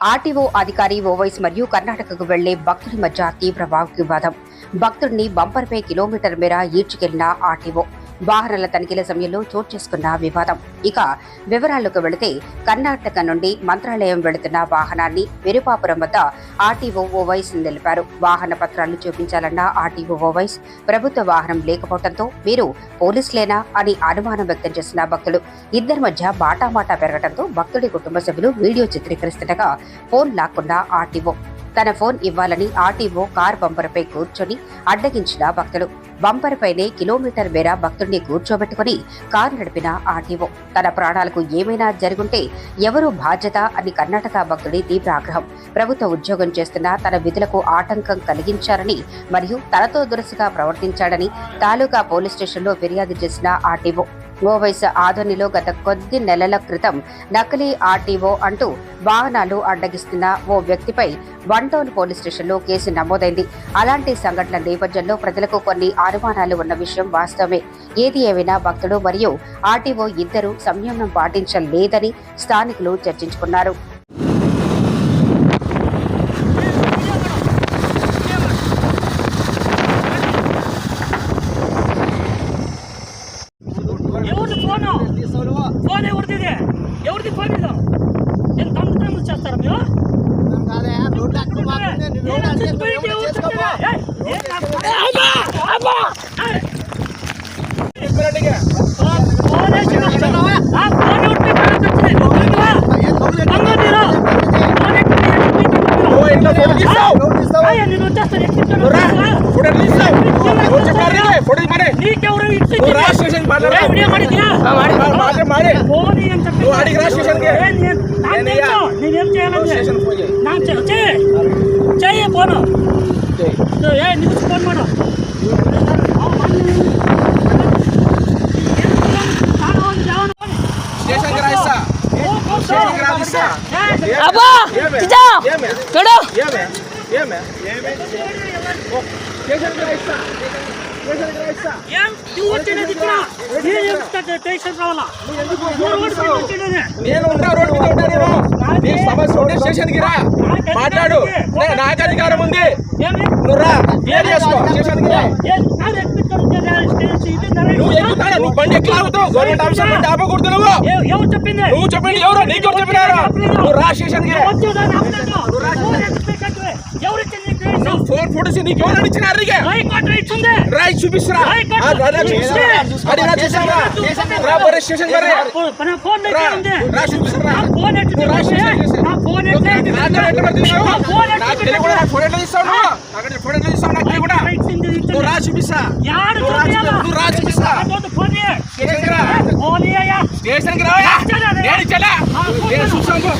RTO అధికారి ఓవైస్ మరియు కర్ణాటకకు వెళ్ళే భక్తుడి మధ్య తీవ్ర వాగ్వివాదం. భక్తుడిని బంపర్పై కిలోమీటర్ మేర ఈడ్చుకెళ్ళిన ఆర్టీఓ. వాహనాల తనిఖీల సమయంలో చోటు చేసుకున్న వివాదం. ఇక వివరాల్లోకి వెళితే కర్ణాటక నుండి మంత్రాలయం వెళుతున్న వాహనాన్ని వెరుపాపురం వద్ద ఆర్టీఓ ఓవైస్ నిలిపారు. వాహన పత్రాలు చూపించాలన్న ఆర్టీఓ ఓవైస్ ప్రభుత్వ వాహనం లేకపోవడంతో మీరు పోలీసులేనా అని అనుమానం వ్యక్తం చేసిన భక్తులు. ఇద్దరి మధ్య బాటామాటా పెరగడంతో భక్తుడి కుటుంబ సభ్యులు వీడియో చిత్రీకరిస్తుండగా ఫోన్ లాక్కున్న ఆర్టీఓ. తన ఫోన్ ఇవ్వాలని ఆర్టీఓ కార్ బంపర్పై కూర్చొని అడ్డగించిన భక్తులు. బంపర్పైనే కిలోమీటర్ మేర భక్తుడిని కూర్చోబెట్టుకుని కారు నడిపిన ఆర్టీఓ. తన ప్రాణాలకు ఏమైనా జరుగుంటే ఎవరు బాధ్యత అని కర్ణాటక భక్తుడి తీవ్ర ఆగ్రహం. ప్రభుత్వ ఉద్యోగం చేస్తున్న తన విధులకు ఆటంకం కలిగించారని మరియు తనతో దురుసుగా ప్రవర్తించాడని తాలూకా పోలీస్ స్టేషన్లో ఫిర్యాదు చేసిన ఆర్టీఓ. ఓవైస్ ఆధునిలో గత కొద్ది నెలల క్రితం నకిలీ ఆర్టీఓ అంటూ వాహనాలు అడ్డగిస్తున్న ఓ వ్యక్తిపై వన్ టౌన్ పోలీస్ స్టేషన్లో కేసు నమోదైంది. అలాంటి సంఘటనల నేపథ్యంలో ప్రజలకు కొన్ని అనుమానాలు ఉన్న విషయం వాస్తవమే. ఏది ఏమైనా భక్తుడు మరియు ఆర్టీఓ ఇద్దరు సంయమనం పాటించలేదని స్థానికులు చర్చించుకున్నారు ఎవరిది ఫోను ఫోన్ ఎవరిది ఎవరిది ఫోన్ ఇది? నేను తమ్ముడు చేస్తారా మీరు? నేను వచ్చి నేను చెప్తా టెన్షన్ రావాలా నువ్వు రోడ్డు మీద వచ్చేది నేను ఉంటా రోడ్డు మీద ఉంటా నేను నీ సమస్య ఉంటే స్టేషన్కి రా. మాట్లాడు. నాకు అధికారం ఉంది. నువ్వు రా. క్లియర్ చేసుకో. స్టేషన్కి రా. నువ్వు ఎక్కుతాడా? నువ్వు బండి ఎట్లా ఆగుతావు? గవర్నమెంట్ ఆఫీసర్ బండి ఆపకూడదు నువ్వు. నువ్వు చెప్పండి ఎవరు? నీకు చెప్పినారు? నువ్వు రా. స్టేషన్కి రా. స్టేషన్కి రా నేను ఇచ్చలే నేను చూసాను